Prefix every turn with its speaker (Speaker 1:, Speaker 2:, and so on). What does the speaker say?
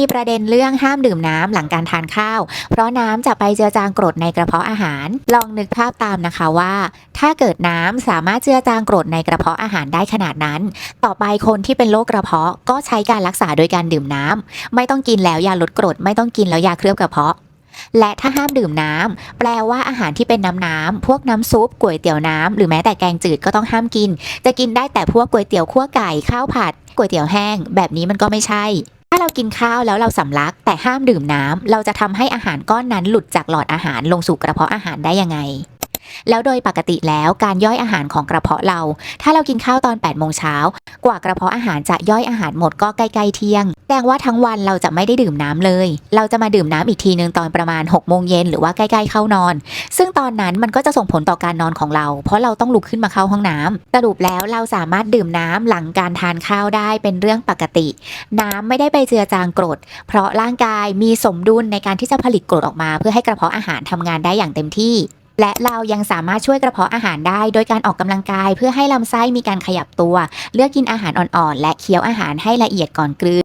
Speaker 1: มีประเด็นเรื่องห้ามดื่มน้ำหลังการทานข้าว เพราะน้ำจะไปเจือจางกรดในกระเพาะอาหาร ลองนึกภาพตามนะคะว่า ถ้าเกิดน้ำสามารถเจือจางกรดในกระเพาะอาหารได้ขนาดนั้น ต่อไปคนที่เป็นโรคกระเพาะก็ใช้การรักษาโดยการดื่มน้ำไม่ต้องกินแล้วยาลดกรด ไม่ต้องกินแล้วยาเคลือบกระเพาะ และถ้าห้ามดื่มน้ำแปลว่าอาหารที่เป็นน้ำน้ำพวกน้ำซุปก๋วยเตี๋ยวน้ำหรือแม้แต่แกงจืดก็ต้องห้ามกิน จะกินได้แต่พวกก๋วยเตี๋ยวคั่วไก่ข้าวผัดก๋วยเตี๋ยวแห้ง แบบนี้มันก็ไม่ใช่าเรากินข้าวแล้วเราสำลักแต่ห้ามดื่มน้ำเราจะทำให้อาหารก้อนนั้นหลุดจากหลอดอาหารลงสู่กระเพาะอาหารได้ยังไง แล้วโดยปกติแล้วการย่อยอาหารของกระเพาะเรา ถ้าเรากินข้าวตอน8ปดโมงเช้ากว่ากระเพาะอาหารจะย่อยอาหารหมดก็ใกล้ๆเที่ยงแสดงว่าทั้งวันเราจะไม่ได้ดื่มน้ำเลย เราจะมาดื่มน้ำอีกทีนึงตอนประมาณ6กโมงเย็นหรือว่าใกล้ๆเข้านอน ซึ่งตอนนั้นมันก็จะส่งผลต่อการนอนของเรา เพราะเราต้องลุกขึ้นมาเข้าห้องน้ำสรุปแล้วเราสามารถดื่มน้ำหลังการทานข้าวได้เป็นเรื่องปกติ น้ำไม่ได้ไปเจือจางกรด เพราะร่างกายมีสมดุลในการที่จะผลิตกรดออกมา เพื่อให้กระเพาะอาหารทำงานได้อย่างเต็มที่ และเรายังสามารถช่วยกระเพาะอาหารได้ โดยการออกกำลังกาย เพื่อให้ลำไส้มีการขยับตัว เลือกกินอาหารอ่อนๆ และเคี้ยวอาหารให้ละเอียดก่อนกลืน